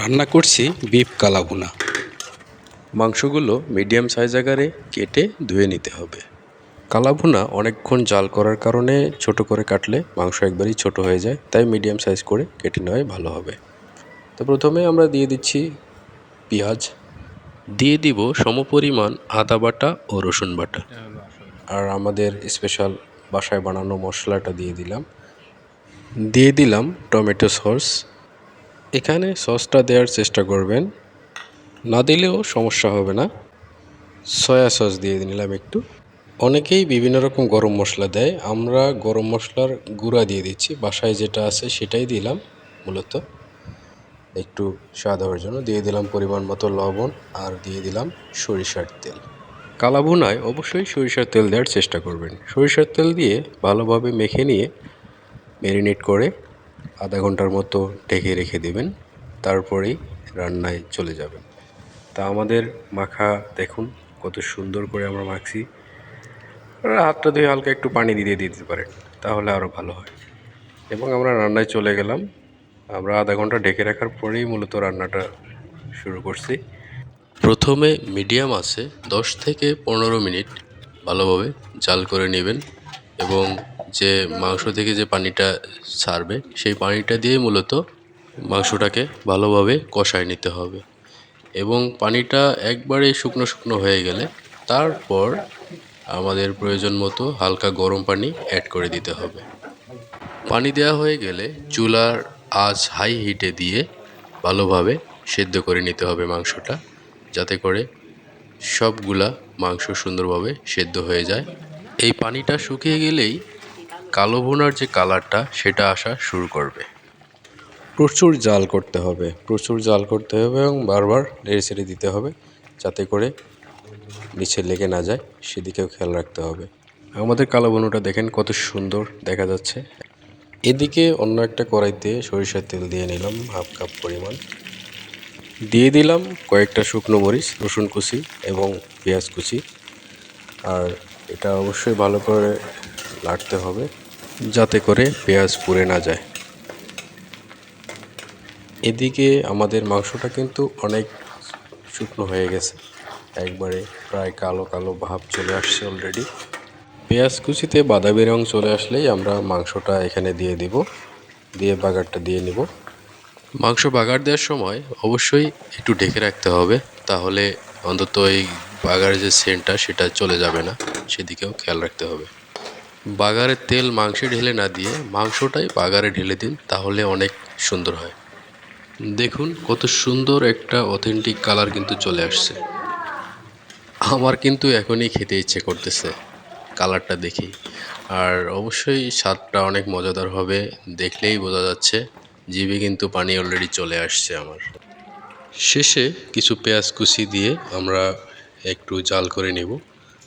রান্না করছি বিফ কালাভুনা মাংসগুলো মিডিয়াম সাইজ আকারে কেটে ধুয়ে নিতে হবে। কালাভুনা অনেকক্ষণ জাল করার কারণে ছোট করে কাটলে মাংস একবারই ছোট হয়ে যায়, তাই মিডিয়াম সাইজ করে কেটে নেওয়াই ভালো হবে। তো প্রথমে আমরা দিয়ে দিচ্ছি পেঁয়াজ। দিয়ে দিব সমপরিমাণ আদা বাটা ও রসুন বাটা। আর আমাদের স্পেশাল বাসায় বানানো মশলাটা দিয়ে দিলাম। দিয়ে দিলাম টমেটো সস। এখানে সসটা দেওয়ার চেষ্টা করবেন। না দিলেও সমস্যা হবে না। সয়া সস দিয়ে নিলাম একটু। অনেকেই বিভিন্ন রকম গরম মশলা দেয়। আমরা গরম মশলার গুঁড়া দিয়ে দিচ্ছি। বাসায় যেটা আছে সেটাই দিলাম মূলত। একটু স্বাদ হওয়ার জন্য। দিয়ে দিলাম পরিমাণ মতো লবণ আর দিয়ে দিলাম সরিষার তেল। কালাভুনায় অবশ্যই সরিষার তেল দেওয়ার চেষ্টা করবেন। সরিষার তেল দিয়ে ভালোভাবে মেখে নিয়ে ম্যারিনেট করে আধা ঘণ্টার মতো ঢেকে রেখে দেবেন, তারপরেই রান্নায় চলে যাবেন। তা আমাদের মাখা দেখুন, কত সুন্দর করে আমরা মাখছি। হাতটা ধুয়ে হালকা একটু পানি দিয়ে দিতে পারেন, তাহলে আরও ভালো হয়। এবং আমরা রান্নায় চলে গেলাম। আমরা আধা ঘণ্টা ঢেকে রাখার পরেই মূলত রান্নাটা শুরু করছি। প্রথমে মিডিয়াম আছে, দশ থেকে পনেরো মিনিট ভালোভাবে জাল করে নেবেন এবং যে মাংস থেকে যে পানিটা ছাড়বে, সেই পানিটা দিয়ে মূলত মাংসটাকে ভালোভাবে কষায় নিতে হবে। এবং পানিটা একবারে শুকনো শুকনো হয়ে গেলে তারপর আমাদের প্রয়োজন মতো হালকা গরম পানি অ্যাড করে দিতে হবে। পানি দেওয়া হয়ে গেলে চুলার আঁচ হাই হিটে দিয়ে ভালোভাবে সেদ্ধ করে নিতে হবে মাংসটা, যাতে করে সবগুলা মাংস সুন্দরভাবে সেদ্ধ হয়ে যায়। এই পানিটা শুকিয়ে গেলেই কালো ভুনার যে কালারটা, সেটা আসা শুরু করবে। প্রচুর জাল করতে হবে, প্রচুর জাল করতে হবে এবং বারবার নেড়ে ছেড়ে দিতে হবে যাতে করে নিচে লেগে না যায়, সেদিকেও খেয়াল রাখতে হবে। আমাদের কালো বুনোটা দেখেন কত সুন্দর দেখা যাচ্ছে। এদিকে অন্য একটা কড়াইতে সরিষার তেল দিয়ে নিলাম হাফ কাপ পরিমাণ। দিয়ে দিলাম কয়েকটা শুকনো মরিচ, রসুন কুচি এবং পেঁয়াজ কুচি। আর এটা অবশ্যই ভালো করে লাড়তে হবে। যাতে করে পেঁয়াজ পুড়ে না যায়। এদিকে আমাদের মাংসটা কিন্তু অনেক শুকনো হয়ে গেছে। একবারে প্রায় কালো কালো ভাব চলে আসছে অলরেডি পেঁয়াজ কুচিতে বাদামি রং চলে আসলেই আমরা মাংসটা এখানে দিয়ে দিব, দিয়ে বাগারটা দিয়ে নিব। মাংস বাগার দেওয়ার সময় অবশ্যই একটু ঢেকে রাখতে হবে, তাহলে অন্তত এই বাগারের যে সেন্টটা সেটা চলে যাবে না, সেদিকেও খেয়াল রাখতে হবে। বাগারের তেল মাংসে ঢেলে না দিয়ে মাংসটাই বাগারে ঢেলে দিন, তাহলে অনেক সুন্দর হয়। দেখুন, কত সুন্দর একটা অথেন্টিক কালার কিন্তু চলে আসছে। আমার কিন্তু এখনই খেতে ইচ্ছে করতেছে কালারটা দেখি। আর অবশ্যই স্বাদটা অনেক মজাদার হবে, দেখলেই বোঝা যাচ্ছে, জিভে কিন্তু পানি অলরেডি চলে আসছে আমার। শেষে কিছু পেঁয়াজ কুচি দিয়ে আমরা একটু জাল করে নেব।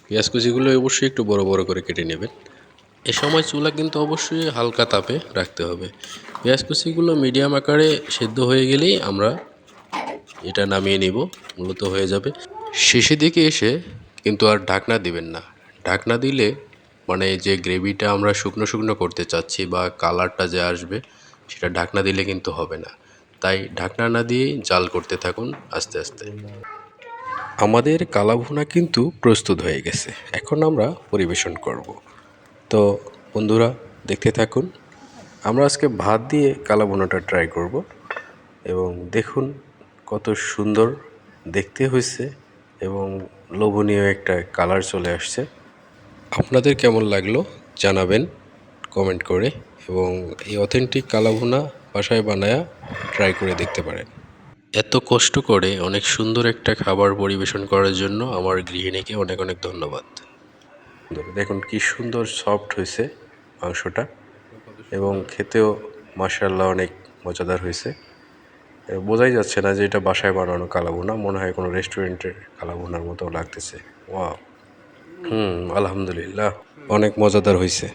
পেঁয়াজ কুচিগুলো অবশ্যই একটু বড় বড় করে কেটে নেবেন। এ সময় চুলা কিন্তু অবশ্যই হালকা তাপে রাখতে হবে। পেঁয়াজ কুচিগুলো মিডিয়াম আকারে সেদ্ধ হয়ে গেলেই আমরা এটা নামিয়ে নিব, মূলত হয়ে যাবে। শেষের দিকে এসে কিন্তু আর ঢাকনা দিবেন না। ঢাকনা দিলে মানে যে গ্রেভিটা আমরা শুকনো শুকনো করতে চাচ্ছি বা কালারটা যে আসবে, সেটা ঢাকনা দিলে কিন্তু হবে না। তাই ঢাকনা না দিয়ে জাল করতে থাকুন আস্তে আস্তে। আমাদের কালাভুনা কিন্তু প্রস্তুত হয়ে গেছে। এখন আমরা পরিবেশন করব। তো বন্ধুরা, দেখতে থাকুন। আমরা আজকে ভাত দিয়ে কালা বোনাটা ট্রাই করব এবং দেখুন কত সুন্দর দেখতে হয়েছে এবং লোভনীয় একটা কালার চলে আসছে। আপনাদের কেমন লাগল জানাবেন কমেন্ট করে এবং এই অথেন্টিক কালাভুনা বাসায় বানায়া ট্রাই করে দেখতে পারেন। এত কষ্ট করে অনেক সুন্দর একটা খাবার পরিবেশন করার জন্য আমার গৃহিণীকে অনেক অনেক ধন্যবাদ। দেখুন কি সুন্দর সফট হয়েছে মাংসটা এবং খেতেও মাসাল্লাহ অনেক মজাদার হয়েছে। বোঝাই যাচ্ছে না যে এটা বাসায় বানানো কালাভুনা, মনে হয় কোনো রেস্টুরেন্টের কালাভুনার মতো লাগতেছে। ওয়া হুম, আলহামদুলিল্লাহ, অনেক মজাদার হয়েছে।